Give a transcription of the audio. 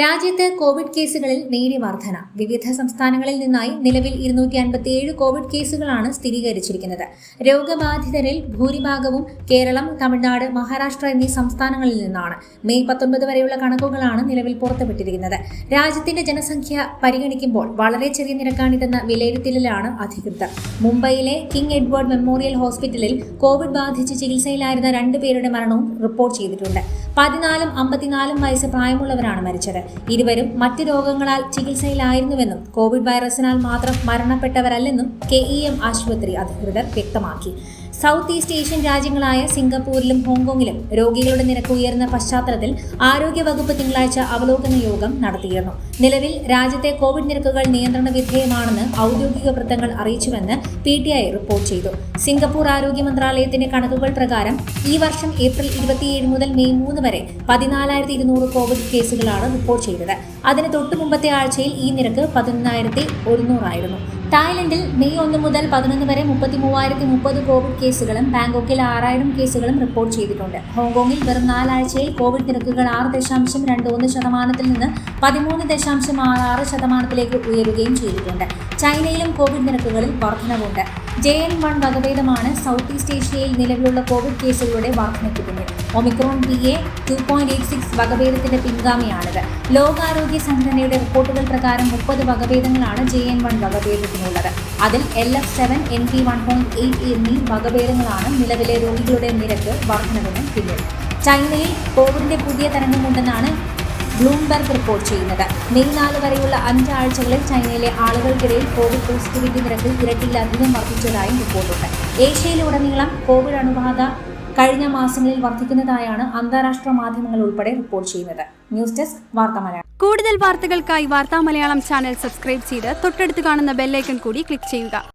രാജ്യത്ത് കോവിഡ് കേസുകളിൽ നേരിയ വർധന. വിവിധ സംസ്ഥാനങ്ങളിൽ നിന്നായി നിലവിൽ ഇരുന്നൂറ്റി അൻപത്തിയേഴ് കോവിഡ് കേസുകളാണ് സ്ഥിരീകരിച്ചിരിക്കുന്നത്. രോഗബാധിതരിൽ ഭൂരിഭാഗവും കേരളം തമിഴ്നാട് മഹാരാഷ്ട്ര എന്നീ സംസ്ഥാനങ്ങളിൽ നിന്നാണ്. മെയ് പത്തൊൻപത് വരെയുള്ള കണക്കുകളാണ് നിലവിൽ പുറത്തുവിട്ടിരിക്കുന്നത്. രാജ്യത്തിന്റെ ജനസംഖ്യ പരിഗണിക്കുമ്പോൾ വളരെ ചെറിയ നിരക്കാണിതെന്ന വിലയിരുത്തലിലാണ് അധികൃതർ. മുംബൈയിലെ കിങ് എഡ്വേർഡ് മെമ്മോറിയൽ ഹോസ്പിറ്റലിൽ കോവിഡ് ബാധിച്ച് ചികിത്സയിലായിരുന്ന രണ്ടുപേരുടെ മരണവും റിപ്പോർട്ട് ചെയ്തിട്ടുണ്ട്. പതിനാലും അമ്പത്തിനാലും വയസ്സ് പ്രായമുള്ളവരാണ് മരിച്ചത്. ഇരുവരും മറ്റ് രോഗങ്ങളാൽ ചികിത്സയിലായിരുന്നുവെന്നും കോവിഡ് വൈറസിനാൽ മാത്രം മരണപ്പെട്ടവരല്ലെന്നും കെ ഇ എം ആശുപത്രി അധികൃതർ വ്യക്തമാക്കി. സൗത്ത് ഈസ്റ്റ് ഏഷ്യൻ രാജ്യങ്ങളായ സിംഗപ്പൂരിലും ഹോങ്കോങ്ങിലും രോഗികളുടെ നിരക്ക് ഉയർന്ന പശ്ചാത്തലത്തിൽ ആരോഗ്യവകുപ്പ് തിങ്കളാഴ്ച അവലോകന യോഗം നടത്തിയിരുന്നു. നിലവിൽ രാജ്യത്തെ കോവിഡ് നിരക്കുകൾ നിയന്ത്രണ വിധേയമാണെന്ന് ഔദ്യോഗിക വൃത്തങ്ങൾ അറിയിച്ചുവെന്ന് പി ടി ഐ റിപ്പോർട്ട് ചെയ്തു. സിംഗപ്പൂർ ആരോഗ്യ മന്ത്രാലയത്തിന്റെ കണക്കുകൾ പ്രകാരം ഈ വർഷം ഏപ്രിൽ ഇരുപത്തിയേഴ് മുതൽ മെയ് മൂന്ന് വരെ പതിനാലായിരത്തി ഇരുന്നൂറ് കോവിഡ് കേസുകളാണ് റിപ്പോർട്ട് ചെയ്തത്. അതിന് തൊട്ടു മുമ്പത്തെ ആഴ്ചയിൽ ഈ നിരക്ക് പതിനൊന്നായിരത്തി ഒരുന്നൂറായിരുന്നു. തായ്ലൻഡിൽ മെയ് ഒന്ന് മുതൽ പതിനൊന്ന് വരെ മുപ്പത്തി മൂവായിരത്തി മുപ്പത് കോവിഡ് കേസുകളും ബാങ്കോക്കിൽ ആറായിരം കേസുകളും റിപ്പോർട്ട് ചെയ്തിട്ടുണ്ട്. ഹോങ്കോങ്ങിൽ വെറും നാലാഴ്ചയിൽ കോവിഡ് നിരക്കുകൾ ആറ് ദശാംശം രണ്ട് ഒന്ന് ശതമാനത്തിൽ നിന്ന് പതിമൂന്ന് ദശാംശം ആറ് ആറ് ശതമാനത്തിലേക്ക് ഉയരുകയും ചെയ്തിട്ടുണ്ട്. ചൈനയിലും കോവിഡ് നിരക്കുകളിൽ വർധനവുണ്ട്. ജെ എൻ വൺ വകഭേദമാണ് സൗത്ത് ഈസ്റ്റ് ഏഷ്യയിൽ നിലവിലുള്ള കോവിഡ് കേസുകളുടെ വർധനയ്ക്ക് പിന്നിൽ. Omicron B A two point eight six വകഭേദത്തിന്റെ പിൻഗാമിയാണിത്. ലോകാരോഗ്യ സംഘടനയുടെ റിപ്പോർട്ടുകൾ പ്രകാരം മുപ്പത് വകഭേദങ്ങളാണ് ജെ എൻ വൺ വകഭേദത്തിനുള്ളത്. അതിൽ L F seven N P one point eight എന്നീ വകഭേദങ്ങളാണ് നിലവിലെ രോഗികളുടെ നിരക്ക് വർധനവിന് പിന്നിൽ. ചൈനയിൽ കോവിഡിന്റെ പുതിയ തരംഗമുണ്ടെന്നാണ് ബ്ലൂംബെർഗ് റിപ്പോർട്ട് ചെയ്യുന്നത്. മെയ് നാല് വരെയുള്ള അഞ്ചാഴ്ചകളിൽ ചൈനയിലെ ആളുകൾക്കിടയിൽ കോവിഡ് പോസിറ്റിവിറ്റി നിരക്ക് ഇരട്ടിയിലധികം വർദ്ധിച്ചതായും റിപ്പോർട്ടുണ്ട്. ഏഷ്യയിലുടനീളം കോവിഡ് അണുബാധ കഴിഞ്ഞ മാസങ്ങളിൽ വർദ്ധിക്കുന്നതായാണ് അന്താരാഷ്ട്ര മാധ്യമങ്ങൾ ഉൾപ്പെടെ റിപ്പോർട്ട് ചെയ്യുന്നത്. ന്യൂസ് ഡെസ്ക് വാർത്താ മലയാളം. കൂടുതൽ വാർത്തകൾക്കായി വാർത്താ മലയാളം ചാനൽ സബ്സ്ക്രൈബ് ചെയ്ത് തൊട്ടടുത്ത് കാണുന്ന ബെല്ലൈക്കൺ കൂടി ക്ലിക്ക് ചെയ്യുക.